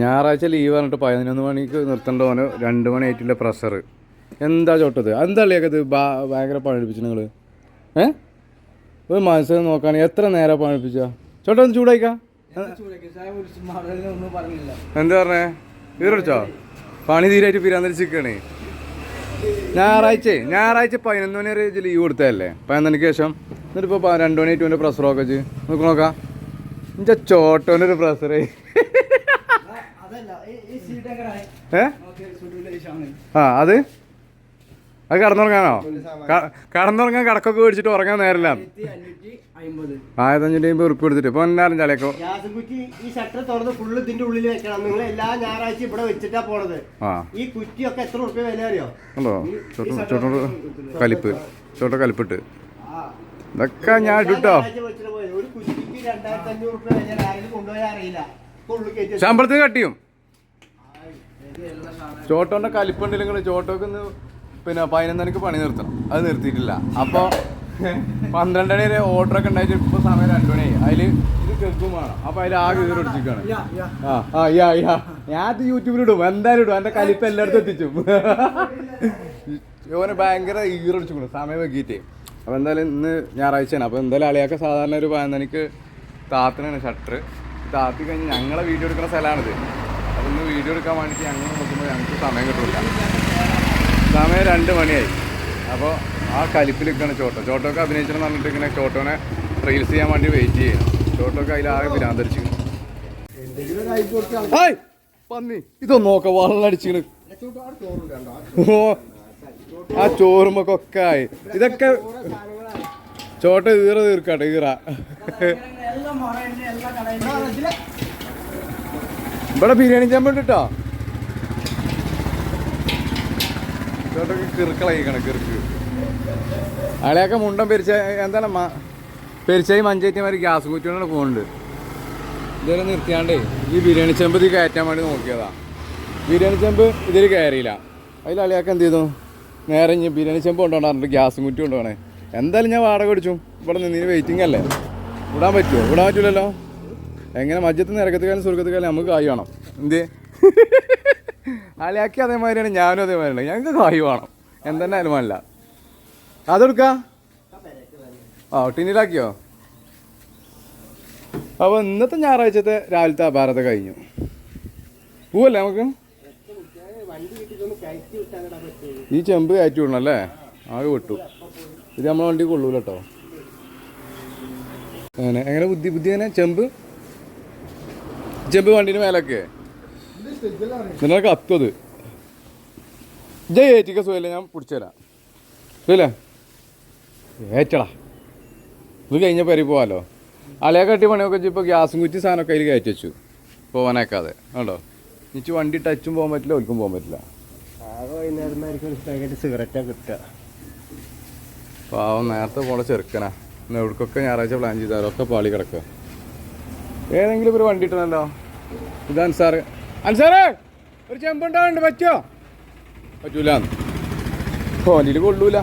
ഞായറാഴ്ച ലീവ് പറഞ്ഞിട്ട് പതിനൊന്ന് മണിക്ക് നിർത്തേണ്ട ഓന് രണ്ട് മണി ആയിട്ടില്ല പ്രഷർ എന്താ ചോട്ടത്? എന്താ കളിയാക്കത് ഭയങ്കര പണിപ്പിച്ചു നിങ്ങൾ ഏ? ഒരു മനസ്സിൽ നോക്കുകയാണെങ്കിൽ എത്ര നേരം പണിപ്പിച്ച ചോട്ട ഒന്ന് ചൂടായിക്കാ. എന്താ പറഞ്ഞേ? ഈറടിച്ചോ പണി തീരായിട്ട് പിരാന്തരിച്ചിരിക്കണേ. ഞായറാഴ്ച ഞായറാഴ്ച പതിനൊന്ന് മണി വരെ ലീവ് കൊടുത്തതല്ലേ? പതിനൊന്നിന് ശേഷം. എന്നിട്ട് ഇപ്പോൾ രണ്ട് മണി ആയിട്ട് പ്രഷർ ഒക്കെ നോക്ക്. നോക്കാം ചോട്ടോനൊരു എങ്ങനെ ഏ? ആ അത്? അത് കടന്നുറങ്ങാനോ കടന്നുറങ്ങാൻ കടക്കൊക്കെ മേടിച്ചിട്ട് ഉറങ്ങാൻ നേരമില്ല. അഞ്ഞൂറ്റി അമ്പത്. ആയിരത്തഞ്ഞൂറ്റി അമ്പത് ഉറുപ്പ് എടുത്തിട്ട് ഇപ്പൊ എന്നാലും ചളിയക്കോ. ഈ ഷട്ടർ തുറന്ന് ഫുള്ള് ഇതിന്റെ ഉള്ളിൽ വെക്കണം. നിങ്ങൾ എല്ലാ ഞായറാഴ്ച ഇവിടെ വെച്ചിട്ടാ പോണത്. ഈ കുറ്റിയൊക്കെ എത്ര ഉറുപ്പ്യ വില അറിയോ? ഉണ്ടോ? ചോട്ടോ കലിപ്പ്. ചോട്ടോ കലിപ്പിട്ട്. ഇതൊക്കെ ഞാൻ ഇട്ടോ രണ്ടായിരത്തി അഞ്ഞൂറ് കൊണ്ടുപോയാൽ അറിയില്ല. കയറ്റി ശമ്പളത്തിന് കട്ടിയും. ചോട്ടോന്റെ കലിപ്പുണ്ടെങ്കിൽ നിങ്ങൾ ചോട്ടോക്ക് പിന്നെ പതിനൊന്നരക്ക് പണി നിർത്തണം. അത് നിർത്തിയിട്ടില്ല. അപ്പോൾ പന്ത്രണ്ട് മണി വരെ ഓർഡർ ഒക്കെ ഉണ്ടായിട്ട് ഇപ്പൊ സമയം രണ്ടു മണി അതിൽ ഇത് കേൾക്കും വേണം. അപ്പൊ അതിൽ ആകെ കീറി ഒടിച്ചിരിക്കാണ് ആ ആ യാ യാ. ഞാൻ അത് യൂട്യൂബിൽ ഇടും. എന്തായാലും ഇടും. എന്റെ കലിപ്പ് എല്ലായിടത്തും എത്തിച്ചു. ഓന് ഭയങ്കര ഈറടിച്ചു സമയം വെക്കിയിട്ടേ അപ്പൊ എന്തായാലും ഇന്ന് ഞായറാഴ്ചയാണ്. അപ്പൊ എന്തായാലും അളിയാക്ക സാധാരണ ഒരു പതിനൊന്നിക്ക് താത്തനാണ് ഷട്ടർ താത്തി കഴിഞ്ഞ് ഞങ്ങളെ വീഡിയോ എടുക്കുന്ന സ്ഥലമാണിത്. അതൊന്ന് വീഡിയോ എടുക്കാൻ വേണ്ടിയിട്ട് ഞങ്ങൾ നോക്കുമ്പോൾ ഞങ്ങൾക്ക് സമയം കിട്ടില്ല സമയം രണ്ട് മണിയായി. അപ്പോൾ ആ കലിപ്പിൽ നിൽക്കുകയാണ് ചോട്ടോ. ചോട്ടോക്ക് അഭിനയിച്ചെന്ന് പറഞ്ഞിട്ട് ഇങ്ങനെ ചോട്ടോനെ റീൽസ് ചെയ്യാൻ വേണ്ടി വെയിറ്റ് ചെയ്യണം. ചോട്ടോക്ക് അതിലാകെ പിരാന്തരിച്ചു പന്നി ഇതൊന്ന് നോക്ക വള്ളടിച്ചിട്ട് ഓ ആ ചോറുമൊക്കെ ആയി. ഇതൊക്കെ ചോട്ട ഈറ തീർക്കാട്ടെ ഈറ. ഇവിടെ ബിരിയാണി ചെമ്പുണ്ട് കേട്ടോ. ചോട്ടൊക്കെ കിറുക്കളയിക്കണം കിറുക്ക്. അയാളെയൊക്കെ മുണ്ടം പെരിച്ച എന്താണ് പെരിച്ചായി മഞ്ചേറ്റിമാർ ഗ്യാസ് കുറ്റിയോടെ പോകുന്നുണ്ട് ഇതുവരെ നിർത്തിയാണ്ടേ ഈ ബിരിയാണി ചെമ്പ് ഇത് കയറ്റാൻ വേണ്ടി നോക്കിയതാ. ബിരിയാണി ചെമ്പ് ഇതിൽ കയറിയില്ല. അതിൽ അളിയാക്ക എന്ത് ചെയ്തു? നേരെ ഇനി ബിരിയാണി ചെമ്പ് കൊണ്ടുപോകണം ഗ്യാസ് കുറ്റി കൊണ്ടുപോകണേ എന്തായാലും ഞാൻ വാടക അടിച്ചു ഇവിടെ നിന്ന് വെയിറ്റിംഗ് അല്ലേ? വിടാൻ പറ്റുമോ? വിടാൻ പറ്റൂലല്ലോ. എങ്ങനെ മജ്ജത്ത് നിരക്കത്തുകാലും കാലം നമുക്ക് കായ് വേണം. എന്തേ? അലയാക്കി അതേമാതിരിയാണ് ഞാനും അതേമാതിരിയാണ്. ഞങ്ങൾക്ക് കായ് വേണം. എന്തെന്നാലും അല്ല അതെടുക്ക. ആ ടിന്നിലാക്കിയോ? അപ്പോൾ ഇന്നത്തെ ഞായറാഴ്ചത്തെ രാവിലത്തെ അപാരത കഴിഞ്ഞു. പോവല്ലേ നമുക്ക്? ഈ ചെമ്പ് കയറ്റി വിടണം അല്ലേ? ആകെ വിട്ടു. ഇത് നമ്മളെ വണ്ടി കൊള്ളൂല കേട്ടോ അങ്ങനെ എങ്ങനെ ബുദ്ധി ബുദ്ധി എങ്ങനെ ചെമ്പ്. ചെമ്പ് വണ്ടിന് മേലൊക്കെ. നിങ്ങളെ കത്തത് ജയ് ഏറ്റിക്ക സുഖമില്ല ഞാൻ പിടിച്ചുതരാം സുഖല്ലേ ഏറ്റടാ. ഇത് കഴിഞ്ഞ പരി പോവാലോ. അലയെ കട്ടി പണിയൊക്കെ വെച്ച് ഇപ്പോൾ ഗ്യാസും കുറ്റി സാധനമൊക്കെ അതിൽ കയറ്റി വെച്ചു. പോവാനേക്കാതെ കണ്ടോ? എനിക്ക് വണ്ടി ടച്ചും പോകാൻ പറ്റില്ല ഒരിക്കും പോകാൻ പറ്റില്ല. പാവം നേരത്തെ പോണ ചെറുക്കനാ. എവിടേക്കൊക്കെ ഞായറാഴ്ച പ്ലാൻ ചെയ്താലോ ഒക്കെ പാളി കിടക്കുക. ഏതെങ്കിലും ഒരു വണ്ടി ഇട്ടണല്ലോ. ഇത് അൻസാറ്. അൻസാറേ ഒരു ചെമ്പുണ്ടാവുന്നുണ്ട് പറ്റുമോ പറ്റൂല ഫോനിൽ കൊള്ളൂല.